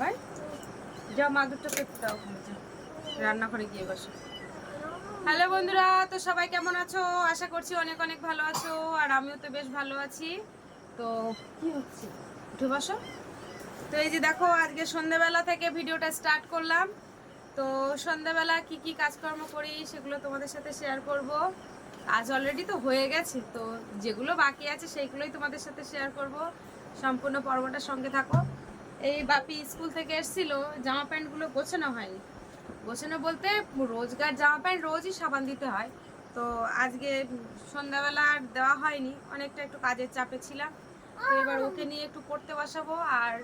ভাই যাও মাদুরটা পেতে রান্নাঘরে গিয়ে বসো। হ্যালো বন্ধুরা, তো সবাই কেমন আছো? আশা করছি অনেক অনেক ভালো আছো, আর আমিও তো বেশ ভালো আছি। তো কি হচ্ছে? উঠে বসো। তো এই যে দেখো, আজকে সন্ধ্যেবেলা থেকে ভিডিওটা স্টার্ট করলাম। তো সন্ধ্যাবেলা কি কি কাজকর্ম করি সেগুলো তোমাদের সাথে শেয়ার করব। আজ অলরেডি তো হয়ে গেছে, তো যেগুলো বাকি আছে সেইগুলোই তোমাদের সাথে শেয়ার করব। সম্পূর্ণ পর্বটার সঙ্গে থাকো। এই বাপি স্কুল থেকে এসেছিল, জামা প্যান্টগুলো গোছানো হয়নি। গোছানো বলতে রোজগার জামা প্যান্ট রোজই সাবান দিতে হয়। তো আজকে সন্ধ্যাবেলা আর দেওয়া হয়নি, অনেকটা একটু কাজের চাপে ছিলাম। তো এবার ওকে নিয়ে একটু পড়তে বসাবো আর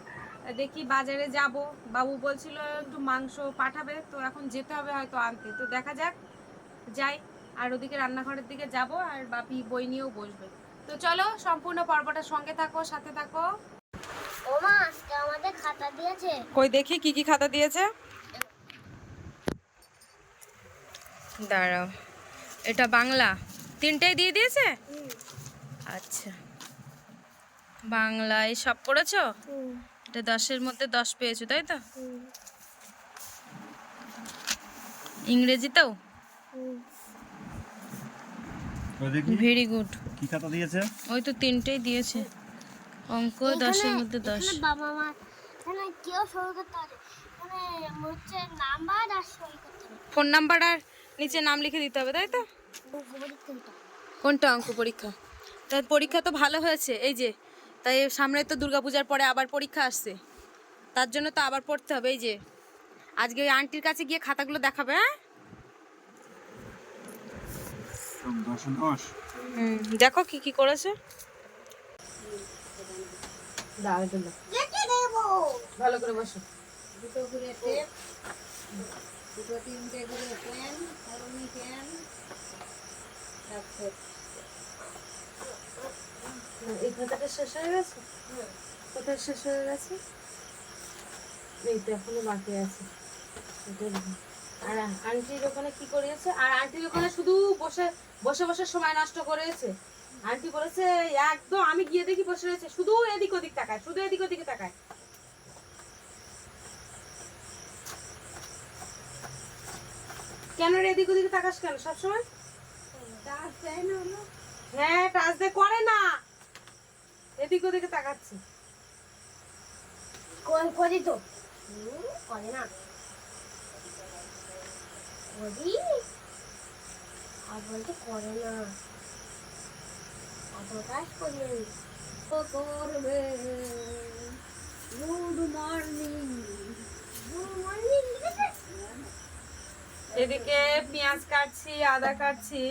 দেখি বাজারে যাব। বাবু বলছিল একটু মাংস পাঠাবে, তো এখন যেতে হবে হয়তো আনতে। তো দেখা যাক, যাই। আর ওদিকে রান্নাঘরের দিকে যাব আর বাপি বই নিয়েও বসবে। তো চলো, সম্পূর্ণ পর্বটার সঙ্গে থাকো, সাথে থাকো। ও মা আজকে আমাদের খাতা দিয়েছে। কই দেখি কি কি খাতা দিয়েছে? দাঁড়াও এটা বাংলা। তিনটেই দিয়ে দিয়েছে? আচ্ছা। বাংলায় সব পড়েছো? এটা দশের মধ্যে দশ পেয়েছ তাই তো? ইংরেজিতেও? ভেরি গুড কি খাতা দিয়েছে? ওই তো তিনটেই দিয়েছে। অঙ্ক দশের মধ্যে দশ। বাবা মা এখানে কেউ সই করতে পারে। এখানে হচ্ছে নাম্বার আর সই করতে হবে ফোন নাম্বার আর নিচে নাম লিখে দিতে হবে তাই তো? কোনটা? অঙ্ক পরীক্ষা? তাই পরীক্ষা তো ভালো হয়েছে এই যে। তাই সামনে তো দুর্গাপূজার পরে আবার পরীক্ষা আসছে। তার জন্য তো আবার পড়তে হবে এই যে। আজকে ওই আন্টির কাছে গিয়ে খাতাগুলো দেখাবে হ্যাঁ? দেখো কি কি করেছে। কেটে দেবো। ভালো করে বসো। দুটো টেপ দুটো তিনটে পেন এই খাতাটা শেষ হয়ে গেছে? কোথায় শেষ হয়ে গেছে? এই তো এখনও বাকি আছে। আর আন্টির ওখানে কি করিয়েছে? আর আন্টির ওখানে শুধু বসে বসে বসে সময় নষ্ট করেছে। আন্টি বলেছে একদম আমি গিয়ে দেখি বসে রয়েছে। শুধু এদিক ওদিক তাকায় শুধু এদিক ওদিকে তাকায়। কেন রে এদিক ওদিকে তাকাস কেন সবসময়? হ্যাঁ টাচ দিয়ে করে না। এদিক ওদিকে তাকাচ্ছে। করি তো? করে না। করি? আর বলতে করে না। এদিকে পেঁয়াজ কাটছি, আদা কাটছি,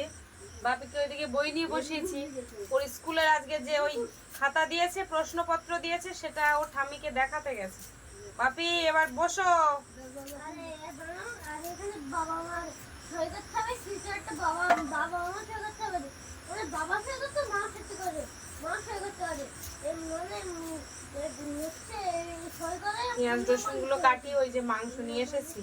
বাপিকে ওইদিকে বই নিয়ে বসিয়েছি। ওর স্কুলের আজকে যে ওই খাতা দিয়েছে, প্রশ্নপত্র দিয়েছে, সেটা ও ঠাম্মিকে দেখাতে গেছে। বাপি, এবার বসো। বাবা বাবা বাবা মা সই করতে হবে মানে বাবা সই করতে মা সই করে মা সই করতে পারে এর মানে উম, এ হচ্ছে এই পেঁয়াজ রসুনগুলো কাটি ওই যে মাংস নিয়ে এসেছি।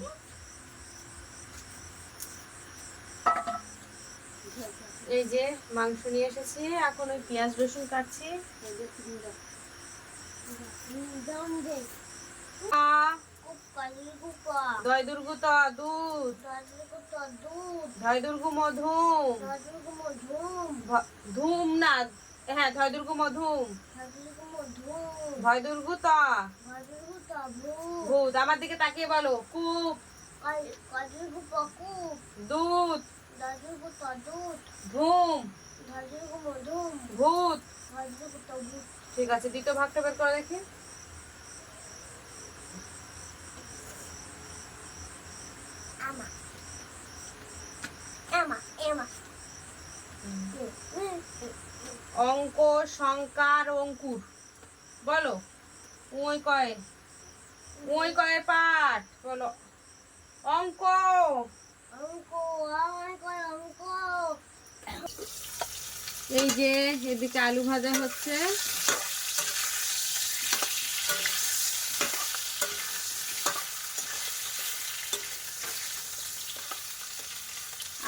এই যে মাংস নিয়ে এসেছি এখন ওই পেঁয়াজ রসুন কাটছি। দয় দুর্গু তো দুধ। ধয় দুর্গু মধুম। ধুম না হ্যাঁ ধয় দুর্গু মধুম। ভয় দুর্গু ত দাদু কো তাবু ভূত আমার দিকে তাকিয়ে বলো কুপ। দুধ। ধুম। ভূত। ঠিক আছে দ্বিতীয় ভাগটা বের করে দেখি। অঙ্ক সংকার অঙ্কুর। বলো। ওই কয় ওই কয় পাঠ। বলো। অঙ্ক অঙ্ক অঙ্ক। এই যে এদিকে আলু ভাজা হচ্ছে।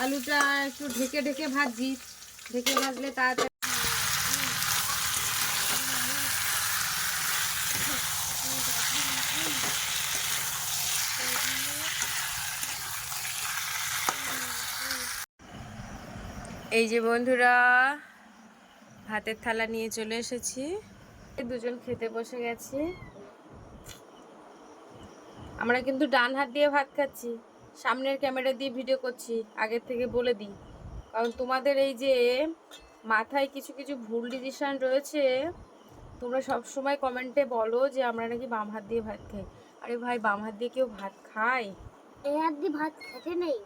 আলুটা একটু ঢেকে ঢেকে ভাজি। ঢেকে ভাজলে তাড়াতাড়ি এই যে বন্ধুরা ভাতের থালা নিয়ে চলে এসেছি। দুজন খেতে বসে গেছি। আমরা কিন্তু ডান হাত দিয়ে ভাত খাচ্ছি সামনের ক্যামেরা দিয়ে ভিডিও করছি আগের থেকে বলে দিই। কারণ তোমাদের এই যে মাথায় কিছু কিছু ভুল ডিসিশন রয়েছে তোমরা সব সময় কমেন্টে বলো যে আমরা নাকি বাম হাত দিয়ে ভাত খাই। আরে ভাই বাম হাত দিয়ে কেউ ভাত খায়? এই হাত দিয়ে ভাত খেতে নেই।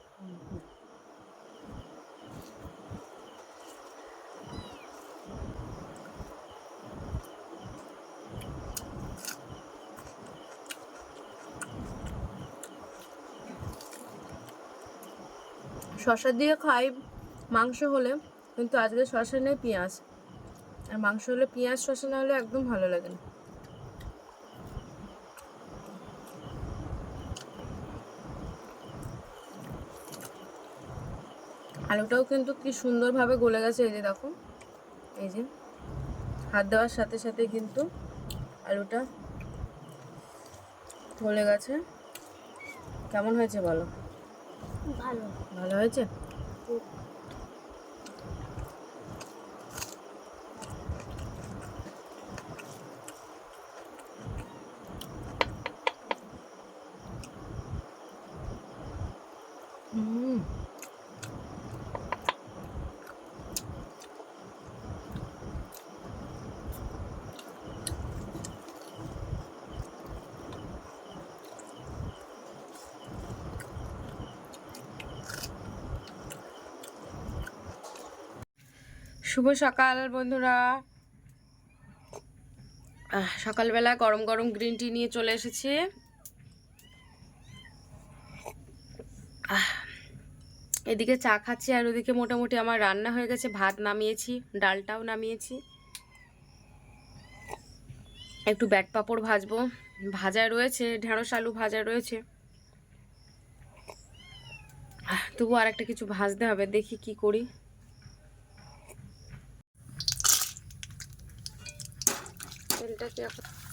শশা দিয়ে খাই মাংস হলে, কিন্তু আজকে শশা নেই, পেঁয়াজ। আর মাংস হলে পেঁয়াজ শশা না হলে একদম ভালো লাগে না। আলুটাও কিন্তু কি সুন্দরভাবে গলে গেছে, এই যে দেখো। এই যে, হাত দেওয়ার সাথে সাথে কিন্তু আলুটা গলে গেছে। কেমন হয়েছে বলো? ভালো। ভালো হয়েছে? শুভ সকাল, বন্ধুরা। সকালবেলা গরম গরম গ্রিন টি নিয়ে চলে এসেছি। এদিকে চা খাচ্ছি আর ওদিকে মোটামুটি আমার রান্না হয়ে গেছে। ভাত নামিয়েছি, ডালটাও নামিয়েছি। একটু ব্যাট পাঁপড় ভাজবো। ভাজা রয়েছে, ঢেঁড়স আলু ভাজা রয়েছে। তবু আর একটা কিছু ভাজতে হবে, দেখি কি করি। তেলটাকে এখন